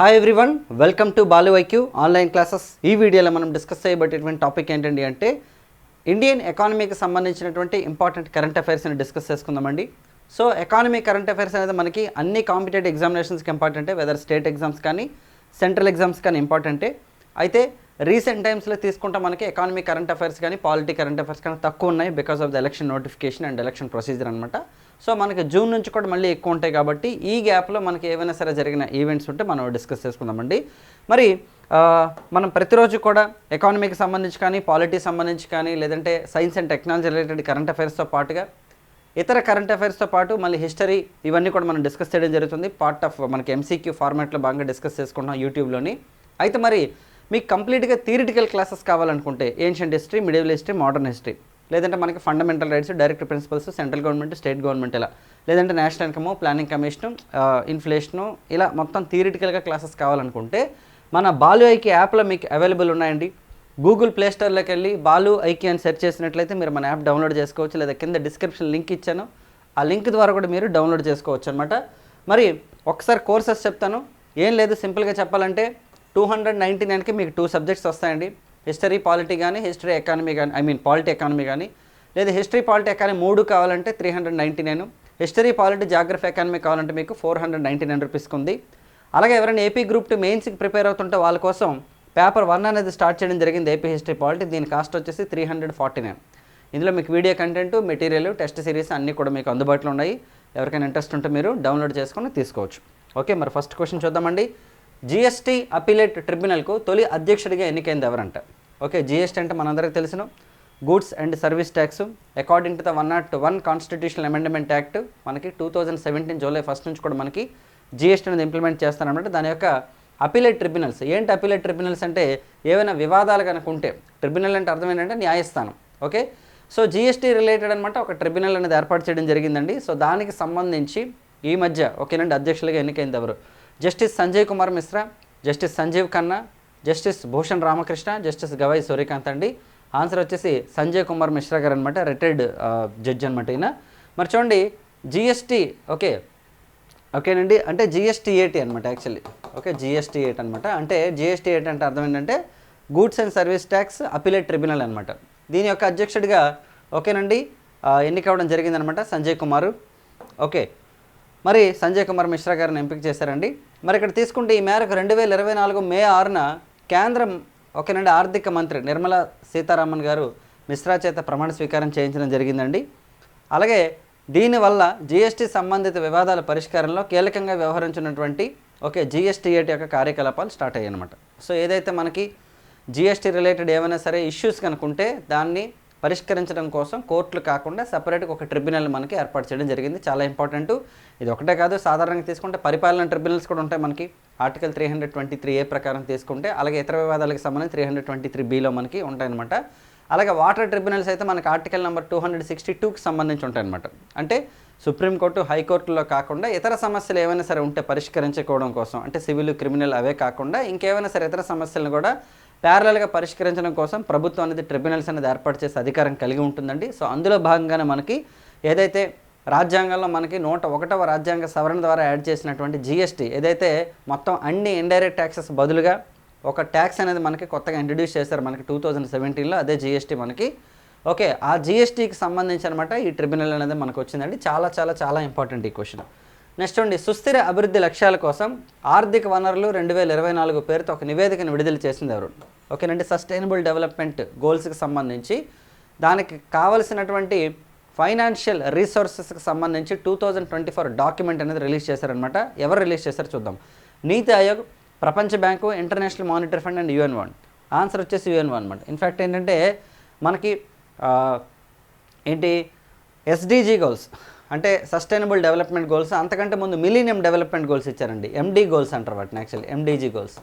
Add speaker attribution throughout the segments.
Speaker 1: Hi everyone welcome to Balu IQ online classes ఈ వీడియోలో మనం డిస్కస్ చేయబడేటువంటి టాపిక్ ఏంటండి అంటే ఇండియన్ ఎకానమీకి సంబంధించినటువంటి ఇంపార్టెంట్ కరెంట్ అఫైర్స్ని డిస్కస్ చేసుకుందామండి. సో ఎకానమీ కరెంట్ అఫైర్స్ అనేది మనకి అన్ని కాంపిటేటివ్ ఎగ్జామినేషన్స్కి ఇంపార్టెంటే వెదర్ స్టేట్ ఎగ్జామ్స్ కానీ సెంట్రల్ ఎగ్జామ్స్ కానీ ఇంపార్టెంటే అయితే రీసెంట్ టైమ్స్లో తీసుకుంటే మనకి ఎకానమీ కరెంట్ అఫైర్స్ కానీ పాలిటీ కరెంట్ అఫైర్స్ కానీ తక్కువ ఉన్నాయి because of the election notification and election procedure అనమాట సో మనకి జూన్ నుంచి కూడా మళ్ళీ ఎక్కువ ఉంటాయి కాబట్టి ఈ గ్యాప్లో మనకి ఏవైనా సరే జరిగిన ఈవెంట్స్ ఉంటే మనం డిస్కస్ చేసుకుందామండి. మరి మనం ప్రతిరోజు కూడా ఎకానమీకి సంబంధించి కానీ పాలిటీ సంబంధించి కానీ లేదంటే science and technology related current అఫైర్స్తో పాటుగా ఇతర కరెంట్ అఫైర్స్తో పాటు మళ్ళీ హిస్టరీ ఇవన్నీ కూడా మనం డిస్కస్ చేయడం జరుగుతుంది. పార్ట్ ఆఫ్ మనకి ఎంసీక్యూ ఫార్మాట్లో బాగా డిస్కస్ చేసుకుంటాం యూట్యూబ్లోని. అయితే మరి మీకు కంప్లీట్గా థియరిటికల్ క్లాసెస్ కావాలనుకుంటే ancient history medieval history modern history లేదంటే మనకి fundamental rights direct principles central government state government ఇలా. లేదంటే national income planning commission inflation ఇలా మొత్తం థియరిటికల్గా క్లాసెస్ కావాలనుకుంటే మన బాలు ఐకి యాప్లో మీకు అవైలబుల్ ఉన్నాయండి. గూగుల్ ప్లే స్టోర్లోకి వెళ్ళి బాలు ఐకి అని సెర్చ్ చేసినట్లయితే మీరు మన యాప్ డౌన్లోడ్ చేసుకోవచ్చు. లేదా కింద డిస్క్రిప్షన్ లింక్ ఇచ్చాను. ఆ లింక్ ద్వారా కూడా మీరు డౌన్లోడ్ చేసుకోవచ్చు అనమాట మరి ఒకసారి కోర్సెస్ చెప్తాను. ఏం లేదు సింపుల్గా చెప్పాలంటే టూ హండ్రెడ్ నైంటీ నైన్కి మీకు టూ సబ్జెక్ట్స్ వస్తాయండి. హిస్టరీ పాలిటీ కానీ హిస్టరీ ఎకానమీ కానీ ఐ మీన్ పాలిటీ ఎకానమీ కానీ లేదా హిస్టరీ పాలిటీ ఎకానమీ మూడు కావాలంటే three hundred ninety nine history polity geography economy కావాలంటే మీకు ఫోర్ హండ్రెడ్ నైంటీ నైన్ రూపీస్కి ఉంది అలాగే ఎవరైనా ఏపీ గ్రూప్ టూ మెయిన్స్కి ప్రిపేర్ అవుతుంటే వాళ్ళ కోసం పేపర్ వన్ అనేది స్టార్ట్ చేయడం జరిగింది ఏపీ హిస్టరీ పాలిటీ దీని కాస్ట్ వచ్చేసి త్రీ హండ్రెడ్ ఫార్టీ నైన్. ఇందులో మీకు video content material test series అన్నీ కూడా మీకు అందుబాటులో ఉన్నాయి. ఎవరికైనా ఇంట్రెస్ట్ ఉంటే మీరు డౌన్లోడ్ చేసుకొని తీసుకోవచ్చు. ఓకే మరి ఫస్ట్ క్వశ్చన్ చూద్దామండి. జిఎస్టీ అపీలేట్ ట్రిబ్యునల్కు తొలి అధ్యక్షుడిగా ఎన్నికైంది ఎవరంట? ఓకే జిఎస్టీ అంటే మనందరికీ తెలిసిన goods and service tax according to the one not one constitutional amendment act మనకి two thousand seventeen July first నుంచి కూడా మనకి జిఎస్టీ అనేది ఇంప్లిమెంట్ చేస్తారనమాట దాని యొక్క అపీలేట్ ట్రిబ్యునల్స్ ఏంటి అపీలేట్ ట్రిబ్యునల్స్ అంటే ఏవైనా వివాదాలు కనుక ఉంటే ట్రిబ్యునల్ అంటే అర్థం ఏంటంటే న్యాయస్థానం. ఓకే? సో జిఎస్టీ రిలేటెడ్ అనమాట ఒక ట్రిబ్యునల్ అనేది ఏర్పాటు చేయడం జరిగిందండి. సో దానికి సంబంధించి ఈ మధ్య ఓకేనండి అధ్యక్షులుగా ఎన్నికైంది ఎవరు? Justice Sanjay Kumar Mishra justice Sanjiv Khanna justice Bhushan Ramakrishna justice Gavai Suryakant అండి. ఆన్సర్ వచ్చేసి సంజయ్ కుమార్ మిశ్రా గారు అనమాట రిటైర్డ్ జడ్జ్ అనమాట ఈయన. మరి చూడండి జిఎస్టీ ఓకే ఓకేనండి. అంటే జిఎస్టీ ఎయిటీ అనమాట యాక్చువల్లీ. ఓకే జిఎస్టీ ఎయిట్ అనమాట అంటే జిఎస్టీ ఎయిట్ అంటే అర్థం ఏంటంటే goods and service tax appellate tribunal అనమాట దీని యొక్క అధ్యక్షుడిగా ఓకేనండి ఎన్నికవడం జరిగిందనమాట సంజయ్ కుమార్. ఓకే మరి సంజయ్ కుమార్ మిశ్రా గారిని ఎంపిక చేశారండి. మరి ఇక్కడ తీసుకుంటే ఈ మేరకు రెండు వేల ఇరవై నాలుగు మే ఆరున కేంద్రం ఓకేనండి ఆర్థిక మంత్రి నిర్మలా సీతారామన్ గారు మిశ్రా చేత ప్రమాణ స్వీకారం చేయించడం జరిగిందండి. అలాగే దీనివల్ల జీఎస్టీ సంబంధిత వివాదాల పరిష్కారంలో కీలకంగా వ్యవహరించినటువంటి ఓకే జీఎస్టీఏటి యొక్క కార్యకలాపాలు స్టార్ట్ అయ్యాయి అనమాట సో ఏదైతే మనకి జీఎస్టీ రిలేటెడ్ ఏమైనా సరే ఇష్యూస్ కనుకుంటే దాన్ని పరిష్కరించడం కోసం కోర్టులు కాకుండా సపరేట్గా ఒక ట్రిబ్యునల్ మనకి ఏర్పాటు చేయడం జరిగింది. చాలా ఇంపార్టెంట్ ఇది ఒకటే కాదు సాధారణంగా తీసుకుంటే పరిపాలన ట్రిబ్యునల్స్ కూడా ఉంటాయి మనకి. Article three hundred twenty three A ప్రకారం తీసుకుంటే అలాగే ఇతర వివాదాలకు సంబంధించి త్రీ హండ్రెడ్ ట్వంటీ త్రీ బీలో మనకి ఉంటాయన్నమాట. అలాగే వాటర్ ట్రిబ్యునల్స్ అయితే మనకి article number two hundred sixty టూకి సంబంధించి ఉంటాయన్నమాట. అంటే సుప్రీంకోర్టు హైకోర్టులో కాకుండా ఇతర సమస్యలు ఏమైనా సరే ఉంటే పరిష్కరించుకోవడం కోసం అంటే సివిల్ క్రిమినల్ అవే కాకుండా ఇంకేమైనా సరే ఇతర సమస్యలను కూడా ప్యారలల్గా పరిష్కరించడం కోసం ప్రభుత్వం అనేది ట్రిబ్యునల్స్ అనేది ఏర్పాటు చేసే అధికారం కలిగి ఉంటుందండి. సో అందులో భాగంగానే మనకి ఏదైతే రాజ్యాంగంలో మనకి నూట ఒకటవ రాజ్యాంగ సవరణ ద్వారా యాడ్ చేసినటువంటి జీఎస్టీ ఏదైతే మొత్తం అన్ని ఇండైరెక్ట్ ట్యాక్సెస్ బదులుగా ఒక ట్యాక్స్ అనేది మనకి కొత్తగా ఇంట్రడ్యూస్ చేశారు మనకి టూ థౌజండ్ సెవెంటీన్లో అదే జీఎస్టీ మనకి. ఓకే ఆ జీఎస్టీకి సంబంధించి అనమాట ఈ ట్రిబ్యునల్ అనేది మనకు వచ్చిందండి. చాలా చాలా చాలా ఇంపార్టెంట్ ఈ క్వశ్చన్ నెక్స్ట్ అండి సుస్థిర అభివృద్ధి లక్ష్యాల కోసం ఆర్థిక వనరులు రెండు వేల ఇరవై నాలుగు పేరుతో ఒక నివేదికను విడుదల చేసింది ఎవరు? ఓకేనండి సస్టైనబుల్ డెవలప్మెంట్ గోల్స్కి సంబంధించి దానికి కావలసినటువంటి ఫైనాన్షియల్ రీసోర్సెస్కి సంబంధించి two thousand twenty four document అనేది రిలీజ్ చేశారనమాట ఎవరు రిలీజ్ చేశారో చూద్దాం. నీతి ఆయోగ్ ప్రపంచ bank international monetary fund and UN one. Answer వచ్చేసి యుఎన్ వన్ అనమాట ఇన్ఫ్యాక్ట్ ఏంటంటే మనకి ఏంటి ఎస్డిజి గోల్స్. అంటే సస్టైనబుల్ డెవలప్మెంట్ గోల్స్ అంతకంటే ముందు మిలీనియం డెవలప్మెంట్ గోల్స్ ఇచ్చారండి. ఎండి గోల్స్ అంటారు వాటిని యాక్చువల్లీ ఎండిజీ గోల్స్.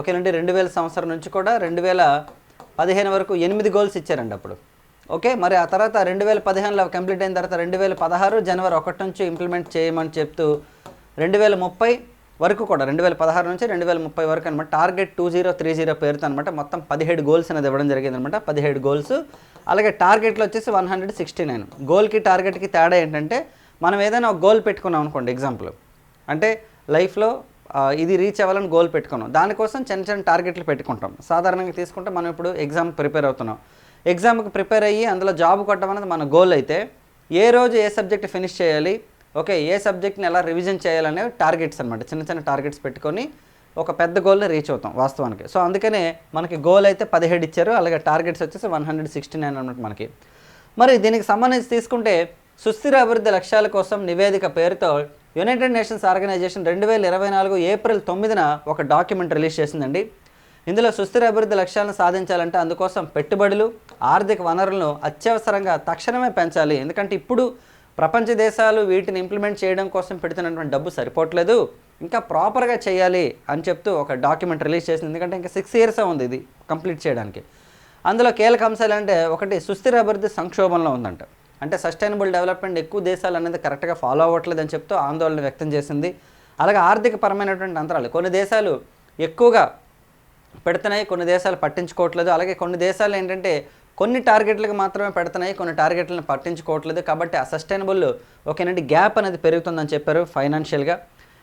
Speaker 1: ఓకేనండి రెండు వేల సంవత్సరం నుంచి కూడా రెండు వేల పదిహేను వరకు ఎనిమిది గోల్స్ ఇచ్చారండి అప్పుడు. ఓకే మరి ఆ తర్వాత రెండు వేల పదిహేనులో కంప్లీట్ అయిన తర్వాత రెండు వేల పదహారు జనవరి ఒకటి నుంచి ఇంప్లిమెంట్ చేయమని చెప్తూ రెండు వేల ముప్పై వరకు కూడా రెండు వేల పదహారు నుంచి రెండు వేల ముప్పై వరకు అనమాట target two zero three zero పేరుతో అనమాట మొత్తం పదిహేడు గోల్స్ అనేది ఇవ్వడం జరిగింది అనమాట పదిహేడు గోల్స్ అలాగే టార్గెట్లో వచ్చేసి వన్ హండ్రెడ్ సిక్స్టీ నైన్ గోల్కి టార్గెట్కి తేడా ఏంటంటే మనం ఏదైనా ఒక గోల్ పెట్టుకున్నాం అనుకోండి ఎగ్జాంపుల్ అంటే లైఫ్లో ఇది రీచ్ అవ్వాలని గోల్ పెట్టుకున్నాం. దానికోసం చిన్న చిన్న టార్గెట్లు పెట్టుకుంటాం. సాధారణంగా తీసుకుంటే మనం ఇప్పుడు ఎగ్జామ్ ప్రిపేర్ అవుతున్నాం. ఎగ్జామ్కి ప్రిపేర్ అయ్యి అందులో జాబ్ కొట్టడం అనేది మన గోల్ అయితే ఏ రోజు ఏ సబ్జెక్ట్ ఫినిష్ చేయాలి ఓకే ఏ సబ్జెక్ట్ని ఎలా రివిజన్ చేయాలనే టార్గెట్స్ అనమాట చిన్న చిన్న టార్గెట్స్ పెట్టుకొని ఒక పెద్ద గోల్ని రీచ్ అవుతాం వాస్తవానికి. సో అందుకనే మనకి గోల్ అయితే పదిహేడు ఇచ్చారు అలాగే టార్గెట్స్ వచ్చేసి వన్ హండ్రెడ్ సిక్స్టీ నైన్ అనమాట మనకి. మరి దీనికి సంబంధించి తీసుకుంటే సుస్థిర అభివృద్ధి లక్ష్యాల కోసం నివేదిక పేరుతో యునైటెడ్ నేషన్స్ ఆర్గనైజేషన్ రెండు వేల ఇరవై నాలుగు ఏప్రిల్ తొమ్మిదిన ఒక డాక్యుమెంట్ రిలీజ్ చేసిందండి. ఇందులో సుస్థిర అభివృద్ధి లక్ష్యాలను సాధించాలంటే అందుకోసం పెట్టుబడులు ఆర్థిక వనరులను అత్యవసరంగా తక్షణమే పెంచాలి. ఎందుకంటే ఇప్పుడు ప్రపంచ దేశాలు వీటిని ఇంప్లిమెంట్ చేయడం కోసం పెడుతున్నటువంటి డబ్బు సరిపోవట్లేదు. ఇంకా ప్రాపర్గా చేయాలి అని చెప్తూ ఒక డాక్యుమెంట్ రిలీజ్ చేసింది. ఎందుకంటే ఇంకా సిక్స్ ఇయర్స్ ఉంది ఇది కంప్లీట్ చేయడానికి. అందులో కీలక అంశాలు అంటే ఒకటి సుస్థిర అభివృద్ధి సంక్షోభంలో ఉందంట. అంటే సస్టైనబుల్ డెవలప్మెంట్ ఎక్కువ దేశాలు అనేది కరెక్ట్గా ఫాలో అవ్వట్లేదు అని చెప్తూ ఆందోళన వ్యక్తం చేసింది. అలాగే ఆర్థిక పరమైనటువంటి అంతరాలు. కొన్ని దేశాలు ఎక్కువగా పెడుతున్నాయి కొన్ని దేశాలు పట్టించుకోవట్లేదు. అలాగే కొన్ని దేశాలు ఏంటంటే కొన్ని టార్గెట్లకు మాత్రమే పెడుతున్నాయి కొన్ని టార్గెట్లను పట్టించుకోవట్లేదు. కాబట్టి ఆ సస్టైనబుల్ ఓకేనండి గ్యాప్ అనేది పెరుగుతుందని చెప్పారు ఫైనాన్షియల్గా.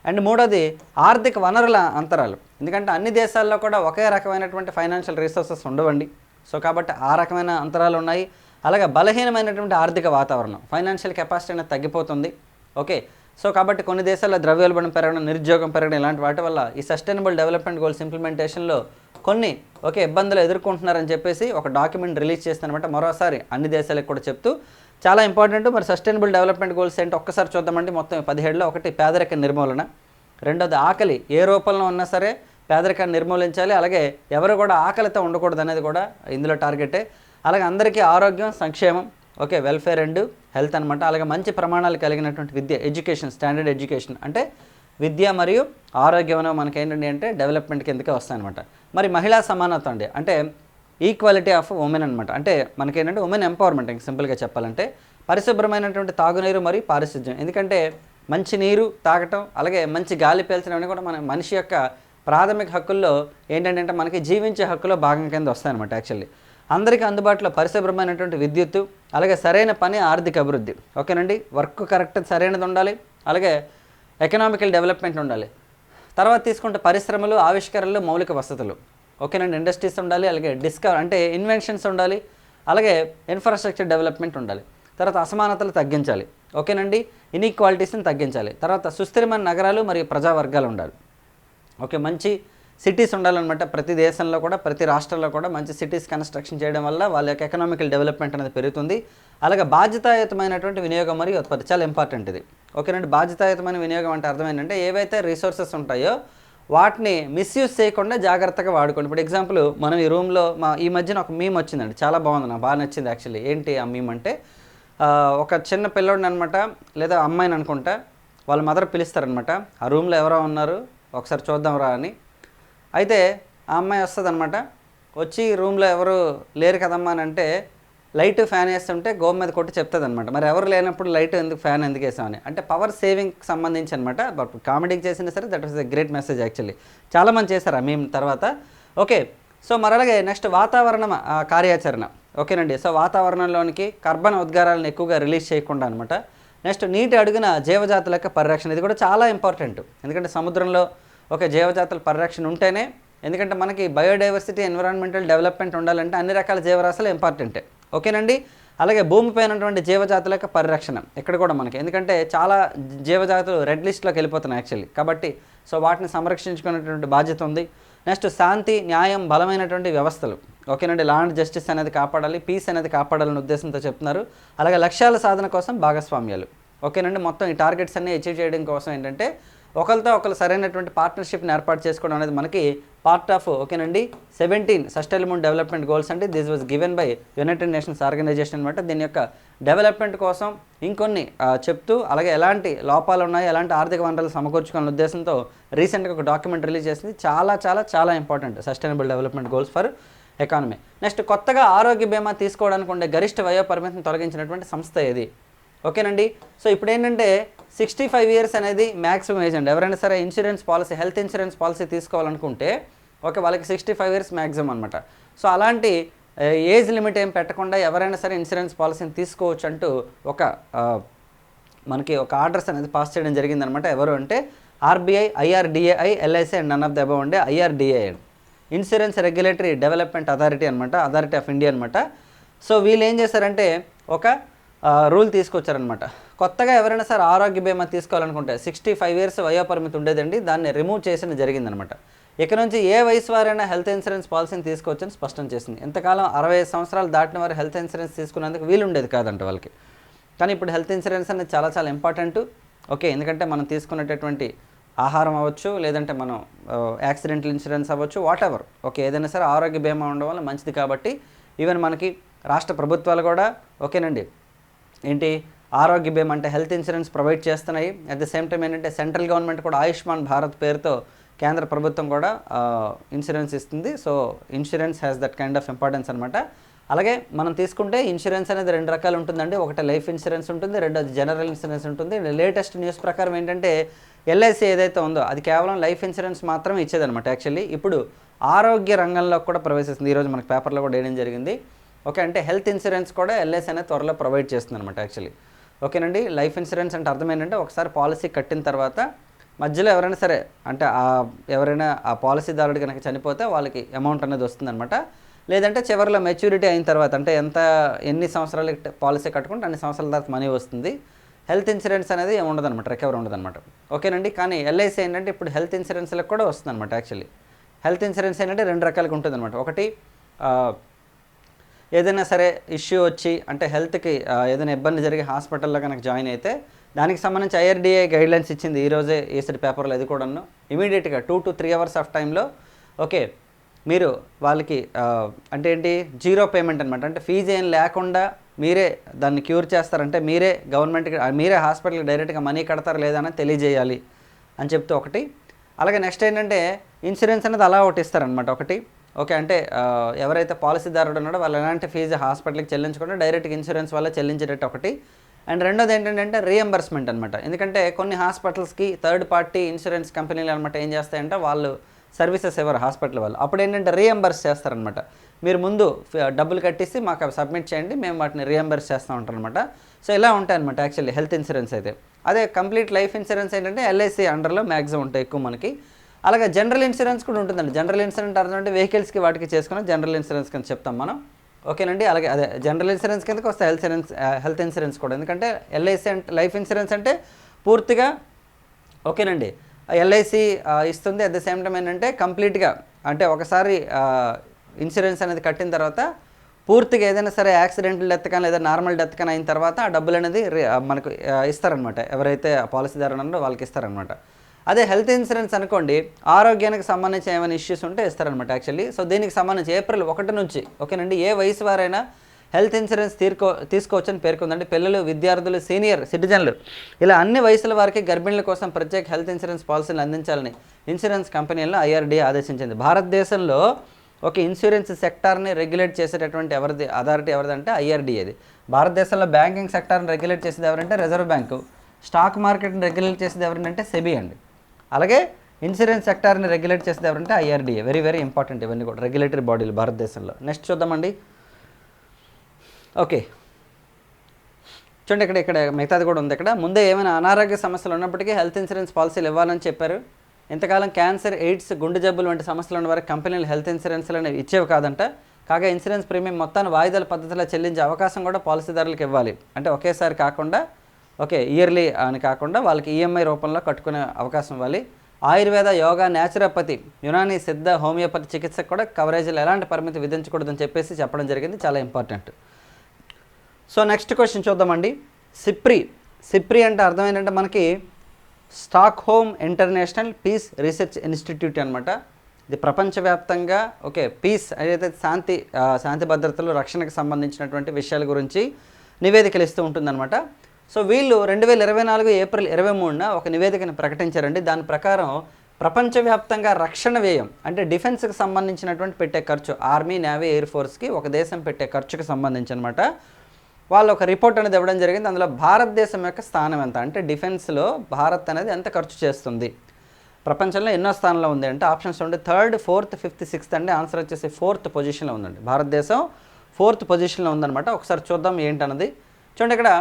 Speaker 1: అండ్ మూడోది ఆర్థిక వనరుల అంతరాలు. ఎందుకంటే అన్ని దేశాల్లో కూడా ఒకే రకమైనటువంటి ఫైనాన్షియల్ రిసోర్సెస్ ఉండవండి. సో కాబట్టి ఆ రకమైన అంతరాలు ఉన్నాయి. అలాగే బలహీనమైనటువంటి ఆర్థిక వాతావరణం ఫైనాన్షియల్ కెపాసిటీ అనేది తగ్గిపోతుంది. ఓకే సో కాబట్టి కొన్ని దేశాల్లో ద్రవ్యోల్బణం పెరగడం నిరుద్యోగం పెరగడం ఇలాంటి వాటి వల్ల ఈ సస్టైనబుల్ డెవలప్మెంట్ గోల్స్ ఇంప్లిమెంటేషన్లో కొన్ని ఓకే ఇబ్బందులు ఎదుర్కొంటున్నారని చెప్పేసి ఒక డాక్యుమెంట్ రిలీజ్ చేస్తానమాట మరోసారి అన్ని దేశాలకు కూడా చెప్తూ చాలా ఇంపార్టెంట్ మరి సస్టైనబుల్ డెవలప్మెంట్ గోల్స్ ఏంటి ఒక్కసారి చూద్దామండి. మొత్తం పదిహేడులో ఒకటి పేదరిక నిర్మూలన. రెండోది ఆకలి ఏ రూపంలో ఉన్నా సరే పేదరికాన్ని నిర్మూలించాలి. అలాగే ఎవరు కూడా ఆకలితో ఉండకూడదు అనేది కూడా ఇందులో టార్గెటే. అలాగే అందరికీ ఆరోగ్యం సంక్షేమం ఓకే వెల్ఫేర్ అండ్ హెల్త్ అనమాట అలాగే మంచి ప్రమాణాలు కలిగినటువంటి విద్య ఎడ్యుకేషన్ స్టాండర్డ్ ఎడ్యుకేషన్. అంటే విద్య మరియు ఆరోగ్యం మనకి ఏంటండి అంటే డెవలప్మెంట్ కిందకే వస్తాయన్నమాట. మరి మహిళా సమానత్వం అండి. అంటే ఈక్వాలిటీ ఆఫ్ ఉమెన్ అనమాట అంటే మనకేంటంటే ఉమెన్ ఎంపవర్మెంట్ ఇంక సింపుల్గా చెప్పాలంటే పరిశుభ్రమైనటువంటి తాగునీరు మరియు పారిశుద్ధ్యం ఎందుకంటే మంచి నీరు తాగటం అలాగే మంచి గాలి పీల్చడం కూడా మన మనిషి యొక్క ప్రాథమిక హక్కుల్లో ఏంటంటే మనకి జీవించే హక్కులో భాగం కింద వస్తాయన్నమాట యాక్చువల్లీ అందరికీ అందుబాటులో పరిశుభ్రమైనటువంటి విద్యుత్తు అలాగే సరైన పని ఆర్థిక అభివృద్ధి. ఓకేనండి? వర్క్ కరెక్ట్ సరైనది ఉండాలి. అలాగే ఎకనామికల్ డెవలప్మెంట్ ఉండాలి. తర్వాత తీసుకుంటే పరిశ్రమలు ఆవిష్కరణలు మౌలిక వసతులు. ఓకేనండి ఇండస్ట్రీస్ ఉండాలి అలాగే డిస్కవర్ అంటే ఇన్వెన్షన్స్ ఉండాలి అలాగే ఇన్ఫ్రాస్ట్రక్చర్ డెవలప్మెంట్ ఉండాలి. తర్వాత అసమానతలు తగ్గించాలి. ఓకేనండి? ఇన్ఈక్వాలిటీస్ని తగ్గించాలి. తర్వాత సుస్థిరమైన నగరాలు మరియు ప్రజా వర్గాలు ఉండాలి. ఓకే మంచి సిటీస్ ఉండాలన్నమాట. ప్రతి దేశంలో కూడా ప్రతి రాష్ట్రంలో కూడా మంచి సిటీస్ కన్స్ట్రక్షన్ చేయడం వల్ల వాళ్ళ యొక్క ఎకనామికల్ డెవలప్మెంట్ అనేది పెరుగుతుంది. అలాగే బాధ్యతాయుతమైనటువంటి వినియోగం మరియు ఉత్పత్తి చాలా ఇంపార్టెంట్ ఇది. ఓకేనండి బాధ్యతాయుతమైన వినియోగం అంటే అర్థం ఏంటంటే ఏవైతే రిసోర్సెస్ ఉంటాయో వాటిని మిస్యూజ్ చేయకుండా జాగ్రత్తగా వాడుకోండి. ఇప్పుడు ఎగ్జాంపుల్ మనం ఈ రూమ్లో మా ఈ మధ్యన ఒక మీమ్ వచ్చిందండి చాలా బాగుంది నాకు బాగా నచ్చింది యాక్చువల్లీ. ఏంటి ఆ మీమ్ అంటే ఒక చిన్న పిల్లోడిని అనమాట లేదా అమ్మాయిని అనుకుంటా వాళ్ళ మదర్ పిలుస్తారనమాట ఆ రూమ్లో ఎవరో ఉన్నారు ఒకసారి చూద్దాం రా అని. అయితే ఆ అమ్మాయి వస్తుంది అనమాట వచ్చి రూమ్లో ఎవరు లేరు కదమ్మా అని అంటే లైట్ ఫ్యాన్ వేస్తుంటే గోమ్ మీద కొట్టి చెప్తుంది అనమాట మరి ఎవరు లేనప్పుడు లైట్ ఎందుకు ఫ్యాన్ ఎందుకు వేసామని. అంటే పవర్ సేవింగ్కి సంబంధించి అనమాట బట్ కామెడీకి చేసినా సరే that was a great message actually. చాలామంది చేశారు మేము తర్వాత. ఓకే సో మరి అలాగే నెక్స్ట్ వాతావరణ కార్యాచరణ. ఓకేనండి సో వాతావరణంలోనికి కర్బన ఉద్గారాలను ఎక్కువగా రిలీజ్ చేయకుండా అనమాట నెక్స్ట్ నీటి అడుగున జీవజాతుల యొక్క పరిరక్షణ ఇది కూడా చాలా ఇంపార్టెంట్. ఎందుకంటే సముద్రంలో ఒక జీవజాతుల పరిరక్షణ ఉంటేనే ఎందుకంటే మనకి బయోడైవర్సిటీ ఎన్విరాన్మెంటల్ డెవలప్మెంట్ ఉండాలంటే అన్ని రకాల జీవరాశులు ఇంపార్టెంటే ఓకేనండి? అలాగే భూమిపైన ఉన్నటువంటి జీవజాతుల యొక్క పరిరక్షణ ఇక్కడ కూడా మనకి. ఎందుకంటే చాలా జీవజాతులు రెడ్ లిస్ట్లోకి వెళ్ళిపోతున్నాయి యాక్చువల్లీ కాబట్టి సో వాటిని సంరక్షించుకునేటువంటి బాధ్యత ఉంది. నెక్స్ట్ శాంతి న్యాయం బలమైనటువంటి వ్యవస్థలు. ఓకేనండి? లా అండ్ జస్టిస్ అనేది కాపాడాలి పీస్ అనేది కాపాడాలనే ఉద్దేశంతో చెప్తున్నారు. అలాగే లక్ష్యాల సాధన కోసం భాగస్వామ్యాలు. ఓకేనండి? మొత్తం ఈ టార్గెట్స్ అన్ని అచీవ్ చేయడం కోసం ఏంటంటే ఒకరితో ఒకరు సరైనటువంటి పార్ట్నర్షిప్ని ఏర్పాటు చేసుకోవడం అనేది మనకి పార్ట్ ఆఫ్ ఓకేనండి? సెవెంటీన్ సస్టైనబుల్ డెవలప్మెంట్ గోల్స్ అంటే this was given by United Nations organisation అనమాట దీని యొక్క డెవలప్మెంట్ కోసం ఇంకొన్ని చెప్తూ అలాగే ఎలాంటి లోపాలు ఉన్నాయి ఎలాంటి ఆర్థిక వనరులు సమకూర్చుకునే ఉద్దేశంతో రీసెంట్గా ఒక డాక్యుమెంట్ రిలీజ్ చేసింది. చాలా చాలా చాలా important sustainable development goals for economy next కొత్తగా ఆరోగ్య బీమా తీసుకోవడానికి ఉండే గరిష్ట వయో పరిమితిని తొలగించినటువంటి సంస్థ ఇది ఓకేనండి? సో ఇప్పుడు ఏంటంటే సిక్స్టీ ఫైవ్ ఇయర్స్ అనేది మ్యాక్సిమం ఏజ్ అండి. ఎవరైనా సరే insurance policy health insurance policy తీసుకోవాలనుకుంటే ఓకే వాళ్ళకి సిక్స్టీ ఫైవ్ ఇయర్స్ మ్యాక్సిమం అనమాట సో అలాంటి ఏజ్ లిమిట్ ఏం పెట్టకుండా ఎవరైనా సరే ఇన్సూరెన్స్ పాలసీని తీసుకోవచ్చు అంటూ ఒక మనకి ఒక ఆర్డర్స్ అనేది పాస్ చేయడం జరిగిందనమాట ఎవరు అంటే RBI IRDAI LIC and none of the above ఉండే IRDA insurance regulatory development authority అనమాట అథారిటీ ఆఫ్ ఇండియా అనమాట సో వీళ్ళు ఏం చేశారంటే ఒక రూల్ తీసుకొచ్చారనమాట కొత్తగా ఎవరైనా సరే ఆరోగ్య బీమా తీసుకోవాలనుకుంటే సిక్స్టీ ఫైవ్ ఇయర్స్ వయోపరిమితి ఉండేదండి దాన్ని రిమూవ్ చేసిన జరిగిందనమాట ఇక నుంచి ఏ వయసు వారైనా హెల్త్ ఇన్సూరెన్స్ పాలసీని తీసుకోవచ్చని స్పష్టం చేసింది. ఇంతకాలం అరవై సంవత్సరాలు దాటిన వారు హెల్త్ ఇన్సూరెన్స్ తీసుకునేందుకు వీలుండేది కాదంట వాళ్ళకి. కానీ ఇప్పుడు హెల్త్ ఇన్సూరెన్స్ అనేది చాలా చాలా ఇంపార్టెంట్. ఓకే ఎందుకంటే మనం తీసుకునేటటువంటి ఆహారం అవ్వచ్చు లేదంటే మనం యాక్సిడెంటల్ ఇన్సూరెన్స్ అవ్వచ్చు వాట్ ఎవర్ ఓకే ఏదైనా సరే ఆరోగ్య బీమా ఉండడం వల్ల మంచిది కాబట్టి ఈవెన్ మనకి రాష్ట్ర ప్రభుత్వాలు కూడా ఓకేనండి. ఏంటి? ఆరోగ్య బీమా అంటే హెల్త్ ఇన్సూరెన్స్ ప్రొవైడ్ చేస్తున్నాయి. అట్ ద సేమ్ టైం ఏంటంటే సెంట్రల్ గవర్నమెంట్ కూడా ఆయుష్మాన్ భారత్ పేరుతో కేంద్ర ప్రభుత్వం కూడా ఇన్సూరెన్స్ ఇస్తుంది. So insurance has that kind of importance అనమాట అలాగే మనం తీసుకుంటే ఇన్సూరెన్స్ అనేది రెండు రకాలు ఉంటుందండి. ఒకటి లైఫ్ ఇన్సూరెన్స్ ఉంటుంది రెండోది జనరల్ ఇన్సూరెన్స్ ఉంటుంది. లేటెస్ట్ న్యూస్ ప్రకారం ఏంటంటే ఎల్ఐసి ఏదైతే ఉందో అది కేవలం లైఫ్ ఇన్సూరెన్స్ మాత్రమే ఇచ్చేదనమాట యాక్చువల్లీ ఇప్పుడు ఆరోగ్య రంగంలో కూడా ప్రవేశిస్తుంది. ఈరోజు మనకి పేపర్లో కూడా వేయడం జరిగింది. ఓకే అంటే హెల్త్ ఇన్సూరెన్స్ కూడా ఎల్ఐసి అనేది త్వరలో ప్రొవైడ్ చేస్తుంది అనమాట యాక్చువల్లీ. ఓకేనండి లైఫ్ ఇన్సూరెన్స్ అంటే అర్థం ఏంటంటే ఒకసారి పాలసీ కట్టిన తర్వాత మధ్యలో ఎవరైనా సరే అంటే ఆ ఎవరైనా ఆ పాలసీదారుడు కనుక చనిపోతే వాళ్ళకి అమౌంట్ అనేది వస్తుందన్నమాట. లేదంటే చివరిలో మెచ్యూరిటీ అయిన తర్వాత అంటే ఎంత ఎన్ని సంవత్సరాలు పాలసీ కట్టుకుంటే అన్ని సంవత్సరాల తర్వాత మనీ వస్తుంది. హెల్త్ ఇన్సూరెన్స్ అనేది ఉండదన్నమాట రికవర్ ఉండదన్నమాట. ఓకేనండి కానీ ఎల్ఐసి ఏంటంటే ఇప్పుడు హెల్త్ ఇన్సూరెన్స్లకు కూడా వస్తుందన్నమాట యాక్చువల్లీ. హెల్త్ ఇన్సూరెన్స్ ఏంటంటే రెండు రకాలుగా ఉంటుందన్నమాట. ఒకటి ఏదైనా సరే ఇష్యూ వచ్చి అంటే హెల్త్కి ఏదైనా ఇబ్బంది జరిగి హాస్పిటల్లో కనుక జాయిన్ అయితే దానికి సంబంధించి ఐఆర్డీఏ గైడ్లైన్స్ ఇచ్చింది ఈరోజే ఈసరి పేపర్లో అది కూడాను. ఇమీడియట్గా two to three hours of టైంలో ఓకే మీరు వాళ్ళకి అంటే ఏంటి జీరో పేమెంట్ అనమాట అంటే ఫీజు ఏం లేకుండా మీరే దాన్ని క్యూర్ చేస్తారంటే మీరే గవర్నమెంట్కి మీరే హాస్పిటల్కి డైరెక్ట్గా మనీ కడతారు లేదా అని తెలియజేయాలి అని చెప్తూ ఒకటి. అలాగే నెక్స్ట్ ఏంటంటే ఇన్సూరెన్స్ అనేది అలా ఒకటి ఇస్తారనమాట ఒకటి ఓకే అంటే ఎవరైతే పాలసీదారుడు ఉన్నాడో వాళ్ళు ఎలాంటి ఫీజు హాస్పిటల్కి చెల్లించకుండా డైరెక్ట్గా ఇన్సూరెన్స్ వల్ల చెల్లించేటట్టు ఒకటి. అండ్ రెండోది ఏంటంటే రీఎంబర్స్మెంట్ అనమాట ఎందుకంటే కొన్ని హాస్పిటల్స్కి థర్డ్ పార్టీ ఇన్సూరెన్స్ కంపెనీలు అనమాట ఏం చేస్తాయంటే వాళ్ళు సర్వీసెస్ ఇవ్వరు హాస్పిటల్ వాళ్ళు. అప్పుడు ఏంటంటే రీఎంబర్స్ చేస్తారనమాట మీరు ముందు డబ్బులు కట్టేసి మాకు అవి సబ్మిట్ చేయండి మేము వాటిని రీఎంబర్స్ చేస్తూ ఉంటాం అనమాట సో ఇలా ఉంటాయి అనమాట యాక్చువల్లీ హెల్త్ ఇన్సూరెన్స్ అయితే. అదే కంప్లీట్ లైఫ్ ఇన్సూరెన్స్ ఏంటంటే ఎల్ఐసి అండర్లో మ్యాక్సిమం ఉంటాయి ఎక్కువ మనకి. అలాగే జనరల్ ఇన్సూరెన్స్ కూడా ఉంటుందండి. జనరల్ ఇన్సూరెన్స్ అర్థం అంటే వెహికల్స్కి వాటికి చేసుకున్న జనరల్ ఇన్సూరెన్స్ కింద చెప్తాం మనం. ఓకేనండి? అలాగే అదే జనరల్ ఇన్సూరెన్స్ కిందకి వస్తే హెల్త్ ఇన్సూరెన్స్ హెల్త్ ఇన్సూరెన్స్ కూడా. ఎందుకంటే ఎల్ఐసి అంటే లైఫ్ ఇన్సూరెన్స్ అంటే పూర్తిగా ఓకేనండి. ఎల్ఐసి ఇస్తుంది. అట్ ద సేమ్ టైం ఏంటంటే కంప్లీట్గా అంటే ఒకసారి ఇన్సూరెన్స్ అనేది కట్టిన తర్వాత పూర్తిగా ఏదైనా సరే యాక్సిడెంటల్ డెత్ కానీ లేదా నార్మల్ డెత్ కానీ అయిన తర్వాత ఆ డబ్బులు అనేది రి- మనకు ఇస్తారనమాట ఎవరైతే పాలసీదారు ఉన్నారో వాళ్ళకి ఇస్తారనమాట అదే హెల్త్ ఇన్సూరెన్స్ అనుకోండి ఆరోగ్యానికి సంబంధించి ఏమైనా ఇష్యూస్ ఉంటే ఇస్తారనమాట యాక్చువల్లీ సో దీనికి సంబంధించి ఏప్రిల్ ఒకటి నుంచి ఓకేనండి ఏ వయసు వారైనా హెల్త్ ఇన్సూరెన్స్ తీర్కో తీసుకోవచ్చని పేర్కొందండి. పిల్లలు విద్యార్థులు సీనియర్ సిటిజన్లు ఇలా అన్ని వయసుల వారికి గర్భిణుల కోసం ప్రత్యేక హెల్త్ ఇన్సూరెన్స్ పాలసీలు అందించాలని ఇన్సూరెన్స్ కంపెనీలను ఐఆర్డీ ఆదేశించింది. భారతదేశంలో ఒక ఇన్సూరెన్స్ సెక్టార్ని రెగ్యులేట్ చేసేటటువంటి ఎవరిది అథారిటీ ఎవరిదంటే ఐఆర్డీఏది భారతదేశంలో బ్యాంకింగ్ సెక్టార్ని రెగ్యులేట్ చేసేది ఎవరంటే రిజర్వ్ బ్యాంకు. స్టాక్ మార్కెట్ని రెగ్యులేట్ చేసేది ఎవరంటే సెబీ అండి. అలాగే ఇన్సూరెన్స్ సెక్టార్ని రెగ్యులేట్ చేసేది ఎవరంటే ఐఆర్డీఏ. వెరీ వెరీ ఇంపార్టెంట్ ఇవన్నీ కూడా. రెగ్యులేటరీ బాడీలు భారతదేశంలో. నెక్స్ట్ చూద్దామండి. ఓకే చూడండి ఇక్కడ ఇక్కడ మిగతాది కూడా ఉంది ఇక్కడ. ముందే ఏమైనా అనారోగ్య సమస్యలు ఉన్నప్పటికీ హెల్త్ ఇన్సూరెన్స్ పాలసీలు ఇవ్వాలని చెప్పారు. ఇంతకాలం క్యాన్సర్ ఎయిడ్స్ గుండె జబ్బులు వంటి సమస్యలు ఉన్న వారికి కంపెనీలు హెల్త్ ఇన్సూరెన్స్లను ఇచ్చేవి కాదంట. కాగా ఇన్సూరెన్స్ ప్రీమియం మొత్తాన్ని వాయిదాల పద్ధతిలో చెల్లించే అవకాశం కూడా పాలసీదారులకు ఇవ్వాలి. అంటే ఒకేసారి కాకుండా ఓకే ఇయర్లీ అని కాకుండా వాళ్ళకి ఈఎంఐ రూపంలో కట్టుకునే అవకాశం ఇవ్వాలి. ఆయుర్వేద యోగా న్యాచురోపతి యునాని సిద్ధ హోమియోపతి చికిత్సకు కూడా కవరేజీలు ఎలాంటి పరిమితి విధించకూడదని చెప్పేసి చెప్పడం జరిగింది. చాలా ఇంపార్టెంట్ సో నెక్స్ట్ క్వశ్చన్ చూద్దామండి. సిప్రి సిప్రి అంటే అర్థం ఏంటంటే మనకి Stockholm international peace research institute అనమాట ఇది ప్రపంచవ్యాప్తంగా ఓకే పీస్ ఏదైతే శాంతి శాంతి భద్రతలు రక్షణకు సంబంధించినటువంటి విషయాల గురించి నివేదికలు ఇస్తూ ఉంటుందన్నమాట. సో వీళ్ళు రెండు వేల ఇరవై నాలుగు ఏప్రిల్ ఇరవై మూడున ఒక నివేదికను ప్రకటించారండి. దాని ప్రకారం ప్రపంచవ్యాప్తంగా రక్షణ వ్యయం అంటే డిఫెన్స్కి సంబంధించినటువంటి పెట్టే ఖర్చు ఆర్మీ నేవీ ఎయిర్ ఫోర్స్కి ఒక దేశం పెట్టే ఖర్చుకు సంబంధించి అనమాట వాళ్ళు ఒక రిపోర్ట్ అనేది ఇవ్వడం జరిగింది. అందులో భారతదేశం యొక్క స్థానం ఎంత? అంటే డిఫెన్స్లో భారత్ అనేది ఎంత ఖర్చు చేస్తుంది? ప్రపంచంలో ఎన్నో స్థానంలో ఉంది అంటే ఆప్షన్స్ ఉండే థర్డ్ ఫోర్త్ ఫిఫ్త్ సిక్స్త్ అంటే ఆన్సర్ వచ్చేసి ఫోర్త్ పొజిషన్లో ఉందండి. భారతదేశం ఫోర్త్ పొజిషన్లో ఉందన్నమాట. ఒకసారి చూద్దాం ఏంటన్నది. చూడండి ఇక్కడ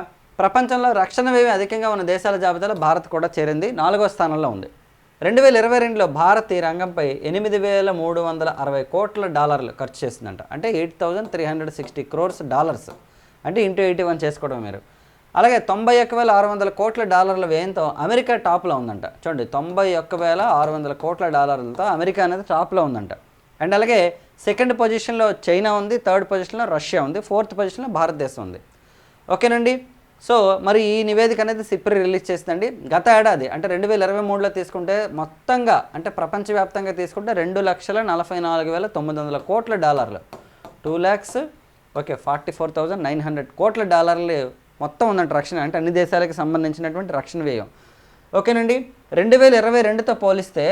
Speaker 1: ప్రపంచంలో రక్షణ వ్యయం అధికంగా ఉన్న దేశాల జాబితాలో భారత్ కూడా చేరింది. నాలుగో స్థానంలో ఉంది. రెండు వేల ఇరవై రెండులో భారత్ ఈ రంగంపై ఎనిమిది వేల మూడు వందల అరవై కోట్ల డాలర్లు ఖర్చు చేసిందంట. అంటే eight thousand three hundred sixty crores dollars. అంటే ఇంటూ ఎయిటీ వన్ చేసుకోవడం మీరు. అలాగే తొంభై ఒక్క వేల ఆరు వందల కోట్ల డాలర్ల వ్యయంతో అమెరికా టాప్లో ఉందంట. చూడండి తొంభై ఒక్క వేల ఆరు వందల కోట్ల డాలర్లతో అమెరికా అనేది టాప్లో ఉందంట. అండ్ అలాగే సెకండ్ పొజిషన్లో చైనా ఉంది థర్డ్ పొజిషన్లో రష్యా ఉంది ఫోర్త్ పొజిషన్లో భారతదేశం ఉంది. ఓకేనండి? సో మరి ఈ నివేదిక అనేది సిప్రి రిలీజ్ చేసిందండి. గత ఏడాది అంటే రెండు వేల ఇరవై మూడులో తీసుకుంటే మొత్తంగా అంటే ప్రపంచవ్యాప్తంగా తీసుకుంటే రెండు లక్షల నలభై నాలుగు వేల తొమ్మిది వందల కోట్ల డాలర్లు. Two lakhs okay forty four thousand nine hundred కోట్ల డాలర్లు మొత్తం ఉందంట రక్షణ అంటే అన్ని దేశాలకు సంబంధించినటువంటి రక్షణ వ్యయం. ఓకేనండి రెండు వేల ఇరవై రెండుతో పోలిస్తే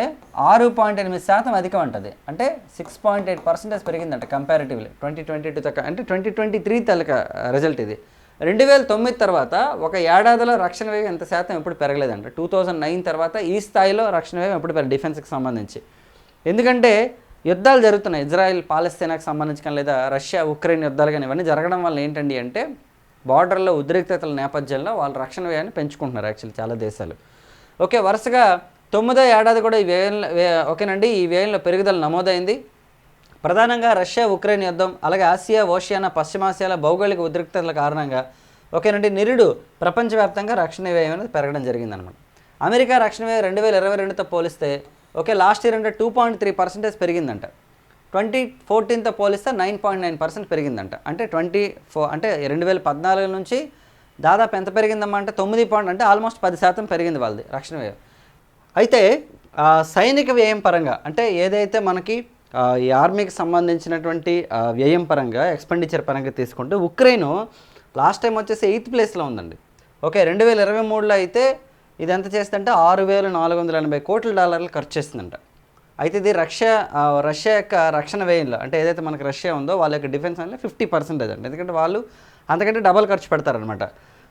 Speaker 1: ఆరు పాయింట్ ఎనిమిది శాతం అధికం అంటది. అంటే సిక్స్ పాయింట్ ఎయిట్ పర్సెంటేజ్ పెరిగిందంట కంపారిటివ్లీ ట్వంటీ ట్వంటీ టూ తక్క అంటే ట్వంటీ ట్వంటీ త్రీ తలక రిజల్ట్ ఇది. రెండు వేల తొమ్మిది తర్వాత ఒక ఏడాదిలో రక్షణ వ్యయం ఎంత శాతం ఎప్పుడు పెరగలేదంట. టూ థౌజండ్ నైన్ తర్వాత ఈ స్థాయిలో రక్షణ వ్యయం ఎప్పుడు పెరగదు డిఫెన్స్కి సంబంధించి. ఎందుకంటే యుద్ధాలు జరుగుతున్నాయి. ఇజ్రాయెల్ పాలస్తీనాకు సంబంధించి కానీ లేదా రష్యా ఉక్రెయిన్ యుద్ధాలు కానీ ఇవన్నీ జరగడం వల్ల ఏంటండి అంటే బార్డర్లో ఉద్రిక్తతల నేపథ్యంలో వాళ్ళు రక్షణ వ్యయాన్ని పెంచుకుంటున్నారు యాక్చువల్లీ చాలా దేశాలు. ఓకే వరుసగా తొమ్మిదో ఏడాది కూడా ఈ వ్యయంలో వే- ఓకేనండి ఈ వ్యయంలో పెరుగుదల నమోదైంది. ప్రధానంగా రష్యా ఉక్రెయిన్ యుద్ధం అలాగే ఆసియా ఓషియానా పశ్చిమాసియాల భౌగోళిక ఉద్రిక్తతల కారణంగా ఓకేనండి నిరుడు ప్రపంచవ్యాప్తంగా రక్షణ వ్యయం అనేది పెరగడం జరిగిందనమాట. అమెరికా రక్షణ వ్యయం రెండు వేల ఇరవై రెండుతో పోలిస్తే ఓకే లాస్ట్ ఇయర్ అంటే టూ పాయింట్ త్రీ పర్సెంటేజ్ పెరిగిందంట. ట్వంటీ ఫోర్టీన్తో పోలిస్తే నైన్ పాయింట్ నైన్ పర్సెంట్ పెరిగిందంట. అంటే ట్వంటీ ఫో అంటే రెండు వేల పద్నాలుగు నుంచి దాదాపు ఎంత పెరిగిందమ్మా అంటే తొమ్మిది పాయింట్ అంటే ఆల్మోస్ట్ పది శాతం పెరిగింది వాళ్ళది రక్షణ వ్యయం. అయితే సైనిక వ్యయం పరంగా అంటే ఏదైతే మనకి ఈ ఆర్మీకి సంబంధించినటువంటి వ్యయం పరంగా ఎక్స్పెండిచర్ పరంగా తీసుకుంటే ఉక్రెయిన్ లాస్ట్ టైం వచ్చేసి ఎయిత్ ప్లేస్లో ఉందండి. ఓకే రెండు వేల ఇరవై మూడులో అయితే ఇది ఎంత చేస్తుందంటే ఆరు వేల నాలుగు వందల ఎనభై కోట్ల డాలర్లు ఖర్చు చేస్తుందంట. అయితే ఇది రష్యా రష్యా యొక్క రక్షణ వ్యయంలో అంటే ఏదైతే మనకి రష్యా ఉందో వాళ్ళ యొక్క డిఫెన్స్ అనేది ఫిఫ్టీ పర్సెంటేజ్ అండి ఎందుకంటే వాళ్ళు అంతకంటే డబల్ ఖర్చు పెడతారనమాట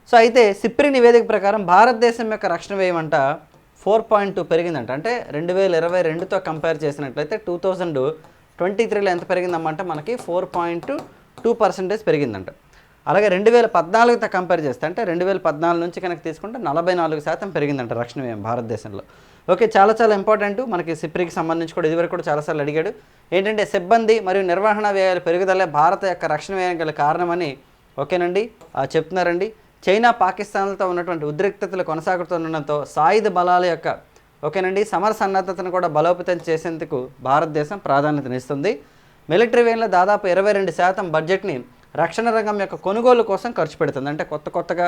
Speaker 1: సో అయితే సిప్రి నివేదిక ప్రకారం భారతదేశం యొక్క రక్షణ వ్యయం అంట ఫోర్ పాయింట్ టూ పెరిగిందంట. అంటే రెండు వేల ఇరవై రెండుతో కంపేర్ చేసినట్లయితే టూ థౌజండ్ ట్వంటీ త్రీలో ఎంత పెరిగిందమ్మంటే మనకి ఫోర్ పాయింట్ టూ పర్సెంటేజ్ పెరిగిందంట. అలాగే రెండు వేల పద్నాలుగుతో కంపేర్ చేస్తే అంటే రెండు వేల పద్నాలుగు నుంచి కనుక తీసుకుంటే నలభై నాలుగు శాతం పెరిగిందంట రక్షణ వ్యయం భారతదేశంలో. ఓకే చాలా చాలా ఇంపార్టెంట్. మనకి సిప్రికి సంబంధించి కూడా ఇదివరకు కూడా చాలాసార్లు అడిగాడు. ఏంటంటే సిబ్బంది మరియు నిర్వహణ వ్యయాలు పెరుగుదలే భారత యొక్క రక్షణ వ్యయం గల కారణమని. ఓకేనండి చెప్తున్నారండి. చైనా పాకిస్తాన్లతో ఉన్నటువంటి ఉద్రిక్తతలు కొనసాగుతుండడంతో సాయుధ బలాల యొక్క ఓకేనండి సమర సన్నద్ధతను కూడా బలోపేతం చేసేందుకు భారతదేశం ప్రాధాన్యతనిస్తుంది మిలిటరీ వేన్లో దాదాపు ఇరవై రెండు శాతం బడ్జెట్ని రక్షణ రంగం యొక్క కొనుగోలు కోసం ఖర్చు పెడుతుంది. అంటే కొత్త కొత్తగా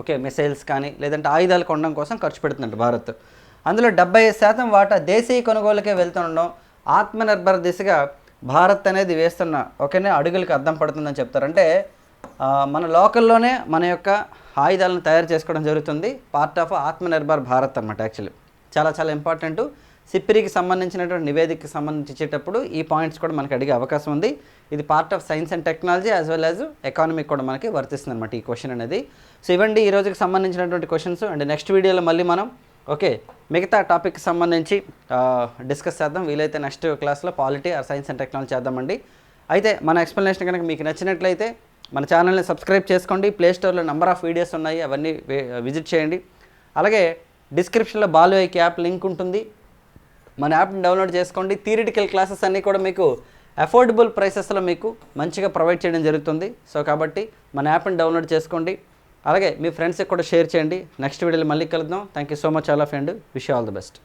Speaker 1: ఓకే మిసైల్స్ కానీ లేదంటే ఆయుధాలు కొనడం కోసం ఖర్చు పెడుతుందంట భారత్. అందులో డెబ్బై శాతం వాటా దేశీయ కొనుగోలుకే వెళ్తుండడం ఆత్మనిర్భర దిశగా భారత్ అనేది వేస్తున్న ఓకేనే అడుగులకు అద్దం పడుతుందని చెప్తారు. అంటే మన లోకల్లోనే మన యొక్క ఆయుధాలను తయారు చేసుకోవడం జరుగుతుంది. పార్ట్ ఆఫ్ ఆత్మనిర్భర్ భారత్ అనమాట యాక్చువల్లీ చాలా చాలా ఇంపార్టెంట్ సిప్పిరికి సంబంధించినటువంటి నివేదికకి సంబంధించి ఇచ్చేటప్పుడు ఈ పాయింట్స్ కూడా మనకి అడిగే అవకాశం ఉంది. ఇది part of science and technology as well as economy కూడా మనకి వర్తిస్తుంది అనమాట ఈ క్వశ్చన్ అనేది. సో ఇవ్వండి ఈ రోజుకి సంబంధించినటువంటి క్వశ్చన్స్ అండ్ నెక్స్ట్ వీడియోలో మళ్ళీ మనం ఓకే మిగతా టాపిక్కి సంబంధించి డిస్కస్ చేద్దాం. వీలైతే నెక్స్ట్ క్లాస్లో polity or science and technology చేద్దామండి. అయితే మన ఎక్స్ప్లెనేషన్ కనుక మీకు నచ్చినట్లయితే మన ఛానల్ని సబ్స్క్రైబ్ చేసుకోండి ప్లే స్టోర్లో నెంబర్ ఆఫ్ వీడియోస్ ఉన్నాయి అవన్నీ విజిట్ చేయండి. అలాగే డిస్క్రిప్షన్లో బాలు యాప్ లింక్ ఉంటుంది. మన యాప్ని డౌన్లోడ్ చేసుకోండి. థియరిటికల్ క్లాసెస్ అన్నీ కూడా మీకు అఫోర్డబుల్ ప్రైసెస్లో మీకు మంచిగా ప్రొవైడ్ చేయడం జరుగుతుంది. సో కాబట్టి మన యాప్ని డౌన్లోడ్ చేసుకోండి. అలాగే మీ ఫ్రెండ్స్కి కూడా షేర్ చేయండి. నెక్స్ట్ వీడియోలో మళ్ళీ కలుద్దాం. Thank you so much all of and wish all the best.